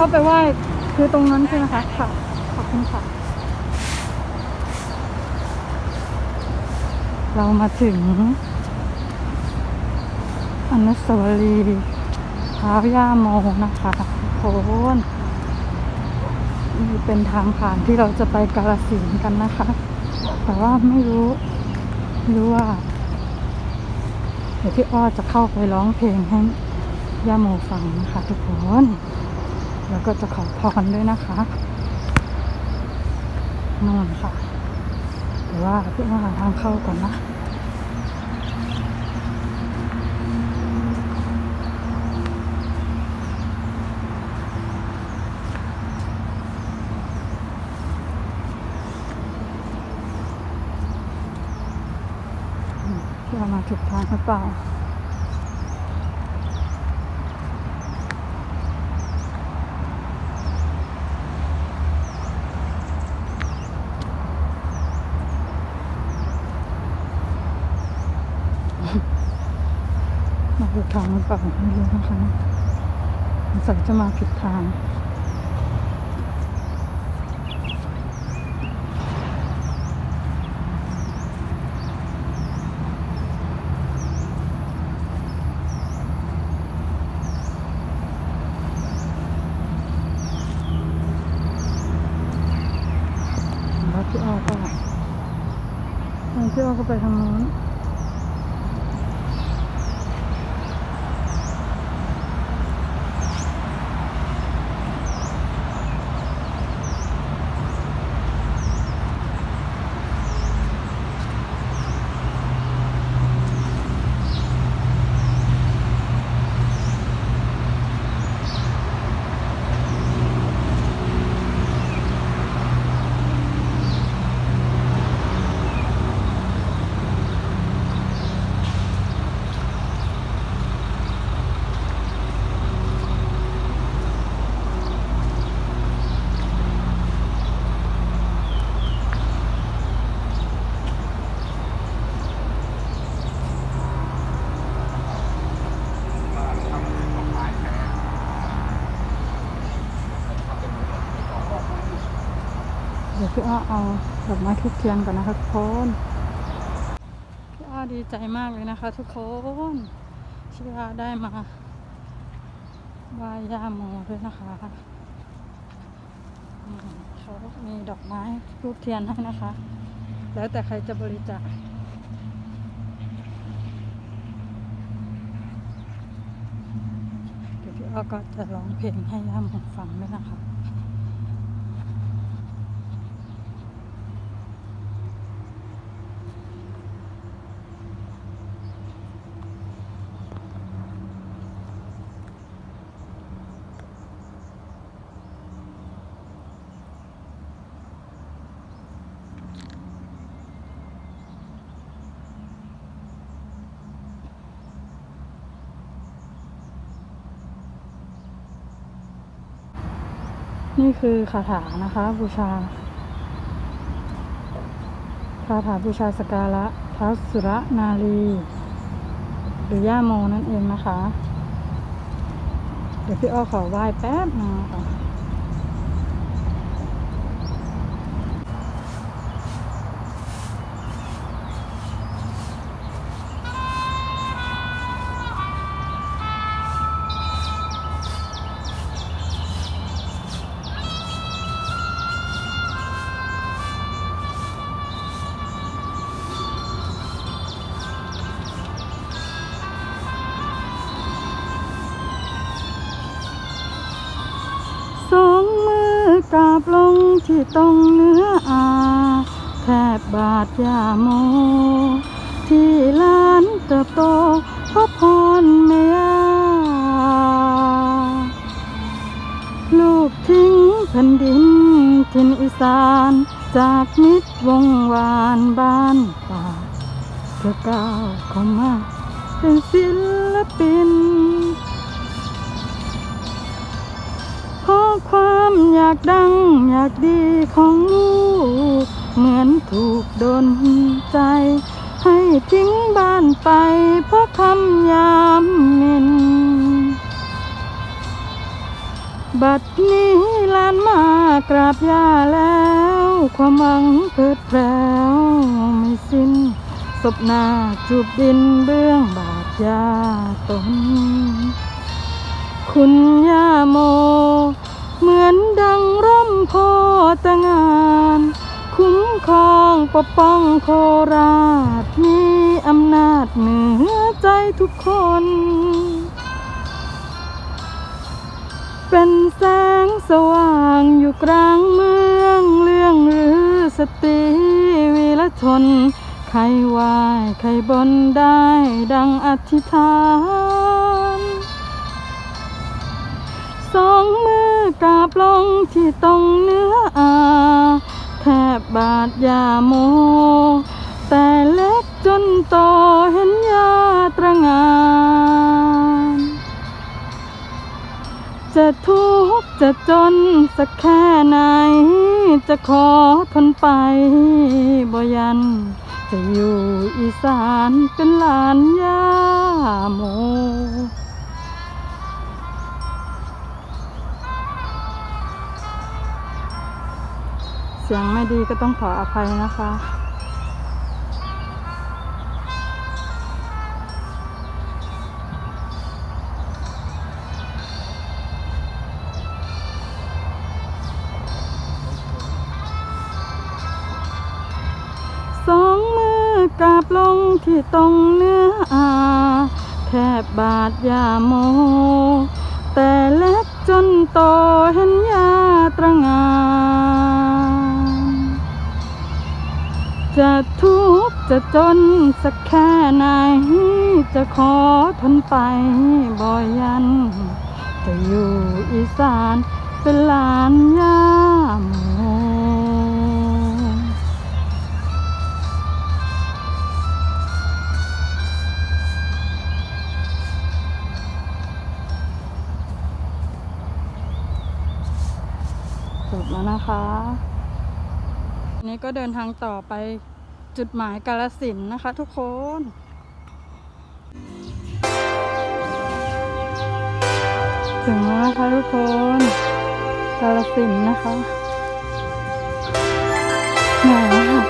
เขาไปไหว้คือตรงนั้นใช่ไหมคะค่ะขอบคุณค่ะ เรามาถึงอนุสาวรีย์ท้าวย่าโมนะคะทุกคนนี่เป็นทางผ่านที่เราจะไปกาลสินกันนะคะ แต่ว่าไม่รู้ไม่รู้ว่าเดี๋ยวพี่อ้อจะเข้าไปร้องเพลงให้ย่าโมฟังนะคะทุกคน แล้วก็จะขอพรด้วยนะคะนู่นค่ะแต่ว่าพี่อ้อหาทางเข้าก่อนนะเรามาถูกทางหรือเปล่า มาถูก ทางหรือเปล่าไม่รู้นะคะสงสัยจะมาผิดทางพี่อ้อก็ทางพี่อ้อก็ไปทางนู้น พี่อ้อเอาดอกไม้ทุกเทียนก่อนนะคะทุกคน พี่อ้อดีใจมากเลยนะคะ ทุกคนที่ว่าได้มาไหว้ย่าโมด้วยนะคะเขามีดอกไม้รูปเทียนให้นะคะ แล้วแต่ใครจะบริจาคเดี๋ยวพี่อ้อก็จะร้องเพลงให้ย่าโมฟังด้วยนะคะ นี่คือคาถานะคะบูชา คาถาบูชาสการะท้าสุรนารี หรือย่าโมนั่นเองนะคะ เดี๋ยวพี่อ้อขอไหว้แป๊บนึงนะคะ กราบลงที่ตรงเนื้ออาแทบบาทยาโม ที่ลานเติบโตพระพรเมียาลูกทิ้งแผ่นดินทินอีสาน จากมิตรวงวานบ้านป่าเพื่อก้าวเข้ามาเป็นศิลปิน ราะความอยากดังอยากดีของลูก เหมือนถูกโดนใจ ให้ทิ้งบ้านไป เพราะคำยามหมิน บัดนี้ลานมากราบยาแล้ว ความหวังเพิดแพรวไม่สิ้นศพหน้าจูบดินเบื้องบาทยาตน คุณย่าโม เหมือนดังร่มโพตงาน คุ้มครองปกป้องโคราช มีอำนาจเหนือใจทุกคน เป็นแสงสว่างอยู่กลางเมืองเรื่องหรือสตรีวีละชน ใครไหวใครบนได้ดังอธิษฐาน กราบลงที่ตรงเนื้ออาแทบบาดยาโม แต่เล็กจนโตเห็นยาตรงานจะทุกข์จะจนสักแค่ไหน จะขอทนไปบ่ยัน จะอยู่อีสานเป็นหลานยาโม สียงไม่ดีก็ต้องขออภัยนะคะ สองมือกาบลงที่ตรงเนื้ออาแทบบาดยาโม แต่เล็กจนโตเห็นยาตรงา จะทุกข์จะจนสักแค่ไหน จะขอทนไปบ่อยัน จะอยู่อีสานเป็นหลานยาโมจบแล้วนะคะนนี้ก็เดินทางต่อไป จุดหมายกาลสินนะคะทุกคนถึงแล้วนะคะทุกคนกาลสินนะคะแหมเดินาว